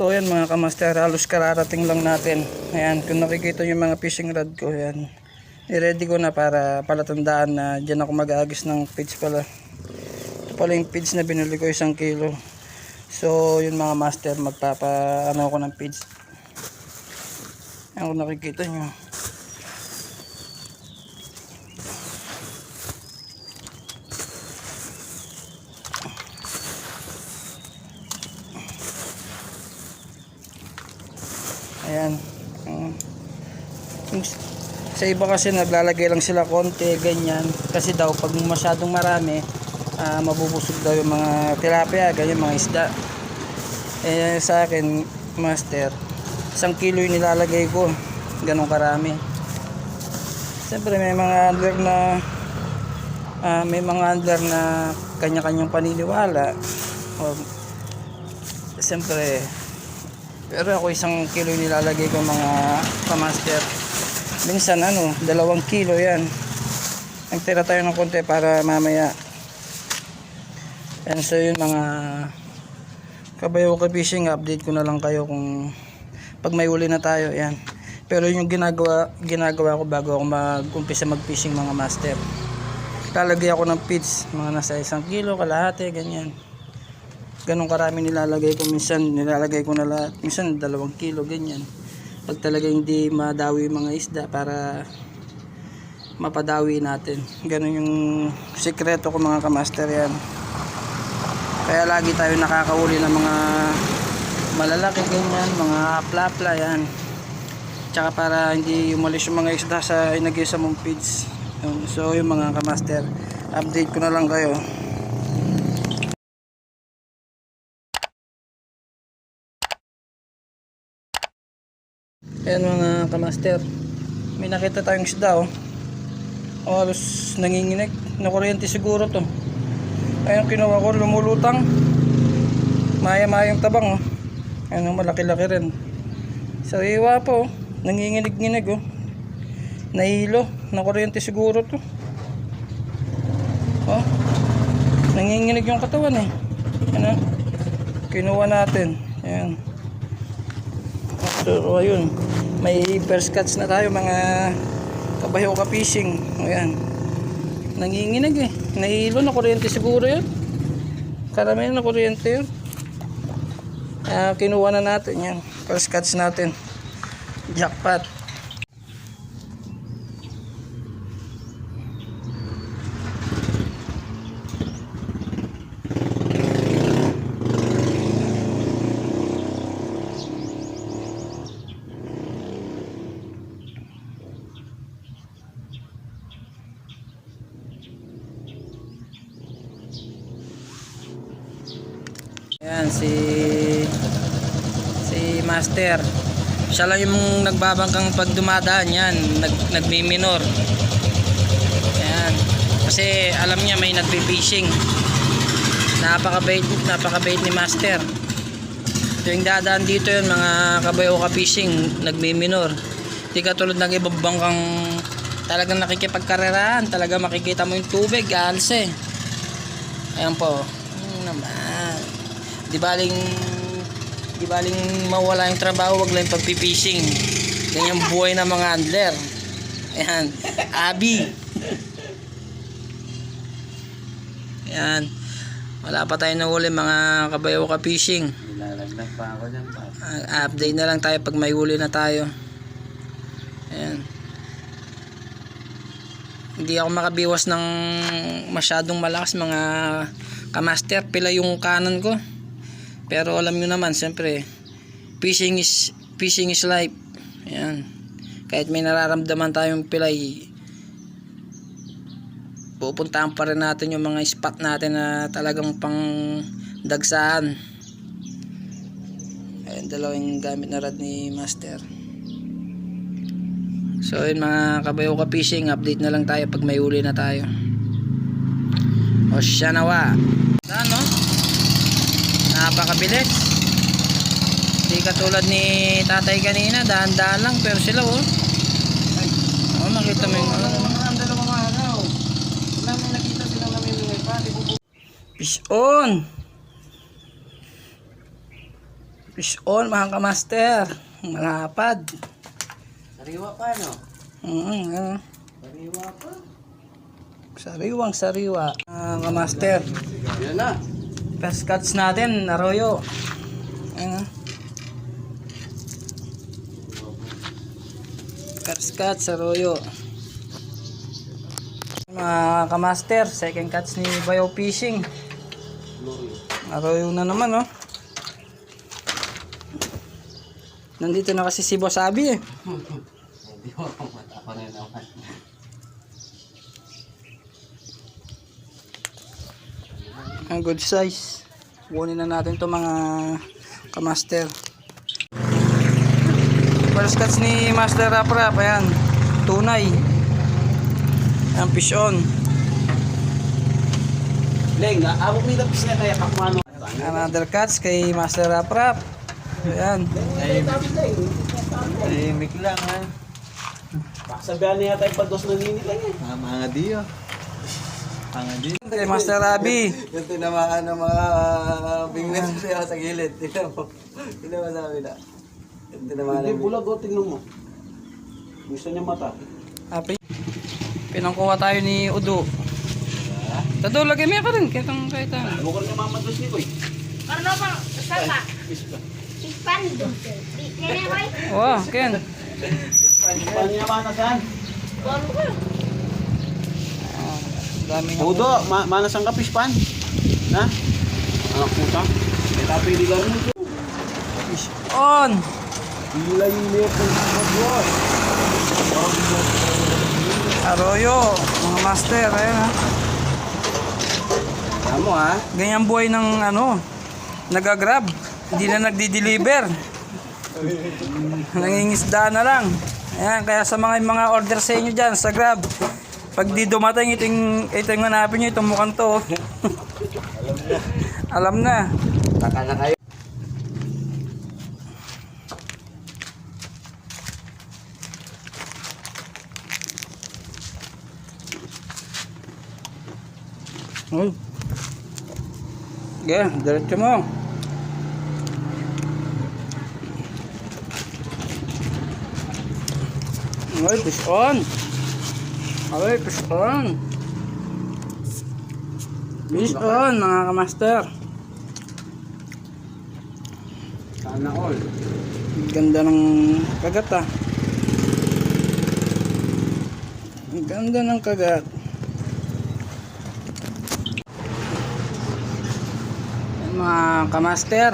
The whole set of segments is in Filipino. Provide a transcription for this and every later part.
So ayan mga kamaster, halos kararating lang natin. Ayan, kung nakikita yung mga fishing rod ko, ayan. I-ready ko na para palatandaan na dyan ako mag-aagis ng pitch pala. Ito pala yung pitch na binili ko isang kilo. So yun mga master, magpapa ano ako ng pitch. Ayan kung nakikita nyo. Sa iba kasi naglalagay lang sila konti, ganyan. Kasi daw pag masyadong marami, ah, mabubusog daw yung mga tilapia, ganyan mga isda. Eh sa akin, master, isang kilo yung nilalagay ko. Ganong karami. Siyempre may mga handler na ah, may mga handler na kanya-kanyang paniniwala. O, siyempre, pero ako isang kilo nilalagay ko mga kamaster. Minsan ano, dalawang kilo yan. Nagtira tayo ng konti para mamaya. Yan so yun mga kabayo ka fishing update ko na lang kayo kung pag may uli na tayo yan. Pero yung ginagawa ginagawa ko bago ako mag-umpisa mag-fishing mga master. Lalagay ako ng feeds, mga nasa isang kilo, kalahati, ganyan ganong karami nilalagay ko minsan nilalagay ko na lahat minsan dalawang kilo ganyan pag talaga hindi madawi mga isda para mapadawi natin. Ganon yung sikreto ko mga kamaster yan. Kaya lagi tayo nakakauli ng mga malalaki ganyan mga plapla yan. Tsaka para hindi umalis yung mga isda sa inagay sa mong feeds. So yung mga kamaster update ko na lang kayo Ayan mga kamaster. May nakita tayong isda oh. Oh, halos nanginginig. Na kuryente siguro to. Ayan kinuha ko, lumulutang. Maya-mayang tabang oh. Ayan oh, malaki-laki rin. Sariwa po oh. Nanginginig-nginig oh. Nahilo. Na kuryente siguro to. Oh. Nanginginig yung katawan eh. Ano? Kinuha natin. Ayan. So, ayun. May first catch na tayo mga kabayo ka fishing. Ayan. Nanginginig eh. Nahilo na kuryente siguro yun. Karamihan na kuryente yun. Kaya kinuha na natin yan. First catch natin. Jackpot. Ayan si si Master. Siya lang yung nagbabangkang pag dumadaan yan, nag nagmi-minor. Ayan. Kasi alam niya may nagpi-fishing. Napakabait, napakabait ni Master. Yung dadaan dito yun, mga kabayo ka fishing, nagmi-minor. Di katulad ng ibang bangkang talagang nakikipagkarerahan, talaga makikita mo yung tubig, alse. Ayan po. Ano naman. Di baling di baling mawala yung trabaho, wag lang yung pagpipishing. Ganyan buhay ng mga handler. Ayan. Abi. Ayan. Wala pa tayo nahuli mga kabayo ka fishing. Nilalaglag pa ako dyan pa. Ah, update na lang tayo pag may huli na tayo. Ayan. Hindi ako makabiwas ng masyadong malakas mga kamaster. Pila yung kanan ko. Pero alam nyo naman, siyempre, fishing is, fishing is life. Ayan. Kahit may nararamdaman tayong pilay, pupuntahan pa rin natin yung mga spot natin na talagang pang dagsaan. Ayan, dalawang gamit na rad ni Master. So, yun mga kabayo ka fishing, update na lang tayo pag may uli na tayo. O siya nawa. Ano? Napakabilis. Hindi katulad ni tatay kanina, dahan-dahan lang, pero sila oh. Oh, makita mo yung ano. Fish on! Fish on mga kamaster. Malapad. Sariwa pa, no? Mm, ano. Sariwa pa. Sariwang sariwa. Mga kamaster. Yan na. First cuts natin, Arroyo. Ayan. First cuts, Arroyo. Mga kamaster, second cuts ni Bayo Fishing. Arroyo na naman, oh. Nandito na kasi si Boss Abi, eh. Hindi mo akong mata pa rin naman. Ang good size. Kunin na natin to mga kamaster. First cuts ni Master Rap Rap. Ayan. Tunay. Ayan, fish on. Leng, abot nito pis na kaya kakmano. Another cuts kay Master Rap Rap. Ayan. Tahimik lang, ha? Sabihan niya tayo pa dos na nini lang, eh. Ah, mga diyo. Kay Master Rabi. Yung tinamaan ng mga bingnes siya sa gilid. Tingnan mo. Tingnan mo sa kabila. Yung tinamaan Hindi, ng bulag o, tingnan mo. Gusto niya mata. Happy. Pinangkuha tayo ni Udo. Tado, lagay mo ka rin. Kitang kahit ano. Bukal niya mamados ni Koy. Ano ba? Saan ba? Ispan kaya ba? Wow, Ken. Paano niya manasan? Ano ba? Ah, dami nga. Udo, ma manasan ka pispan? Na? Anak puta. May tapi di gano'n ito. Fish on. Gila yung liit ng. Arroyo. Mga master. Ayan ha. Tama ha? Ganyan buhay ng ano, nagagrab. Hindi na nagdi-deliver. Nangingisda na lang. Ayan, kaya sa mga mga order sa inyo dyan, sa Grab, pag di dumating iting, iting hanapin nyo, itong mukhang to. Alam na. Taka na kayo. Uy. Okay, diretso mo. Ay, fish on. Ay, fish on. Fish on, mga kamaster. Sana all. Ganda ng kagat ah. Ang ganda ng kagat. Mga kamaster.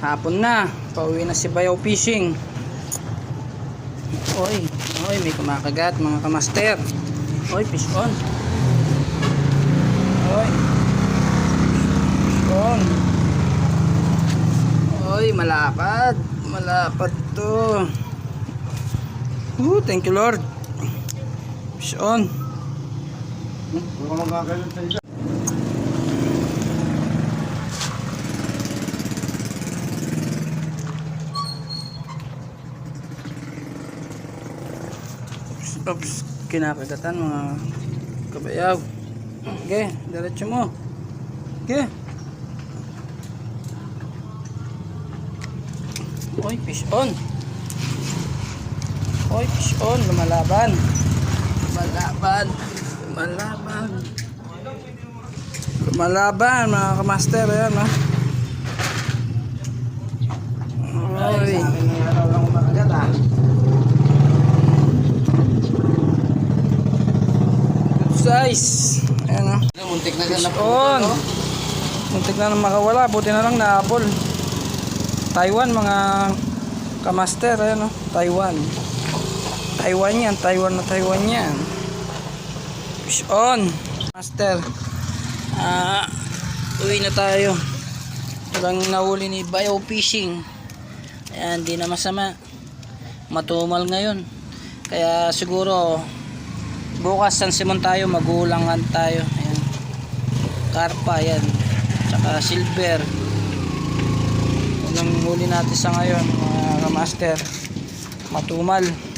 Hapon na. Pauwi na si Bayaw Fishing. Oy, oy, may kumakagat mga kamaster. Oy, fish on. Oy. Fish on. Oy, malapad. Malapad to. Ooh, thank you Lord. Fish on. Kung magkakalit Oops, kinakagatan mga kabayaw. Okay, diretso mo. Okay. Oy, fish on. Oy, fish on. Lumalaban. Lumalaban. Lumalaban. Lumalaban, mga kamaster. Ayan, ha. Oy. Araw lang makagat ha. Size. Ayan, ha. Muntik na Fish on. Muntik na makawala. Buti na lang naapol. Taiwan mga kamaster. Ayan o. Taiwan. Taiwan yan. Taiwan na Taiwan yan. Fish on. Master. Ah, uwi na tayo. Walang nahuli ni Bio Fishing. Ayan, di na masama. Matumal ngayon. Kaya siguro bukas San Simon tayo, magulangan tayo. Ayan. Karpa yan. Tsaka silver. Yan ang huli natin sa ngayon, mga master. Matumal.